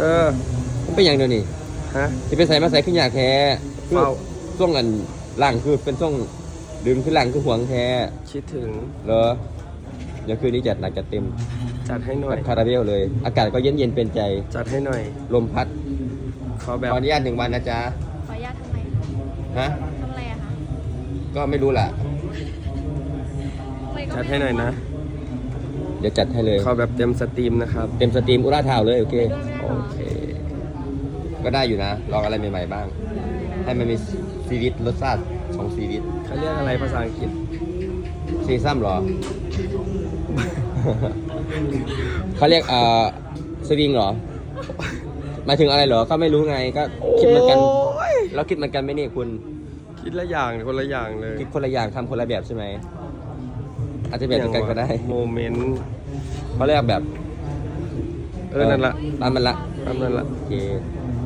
เออมันเป็นอย่างเดียวนี่ฮะ ที่เป็นใส่มาใส่ขึ้นอยากแท้คือเฝ้า ช่วงอันล่างคือเป็นช่วงดึงขึ้นล่างคือห่วงแท้คิดถึงเหรอเดี๋ยวคืนนี้จัดหนักจัดเต็มจัดให้หน่อยคาราเบลเลย อากาศก็เย็นเย็นๆเป็นใจจัดให้หน่อย ลมพัดขอแบขบออนุญาตหนึ่งวันนะจ๊ะขออนุญาตทำไมฮะทำอะไรอะคะก็ไม่รู้ล่ะ ทำไมก็จัดไม่ให้หน่อยนะ เดี๋ยวจัดให้เลยขอแบบเต็มสตรีมนะครับ เต็มสตรีมอุราทาวเลย โอเค โอเค ก็ได้อยู่นะ ลองอะไรใหม่ๆบ้าง ให้มันมีซีวิตรสชาติของซีวิตเขาเรียกอะไรภาษาอังกฤษซีซัมเหรอ เขาเรียกเอ่อสวิงเหรอหมายถึงอะไรเหรอ ก็ไม่รู้ไง ก็คิดเหมือนกันโอ้ยเราคิดเหมือนกันไหมนี่คุณ คิดละอย่างคนละอย่างเลย คิดคนละอย่างทำคนละแบบใช่ไหม อาจจะแบบเดียวกันก็ได้โมเมนต์เขาเรียกแบบ เออนั่นละตามมันละตามนั่นละ โอเค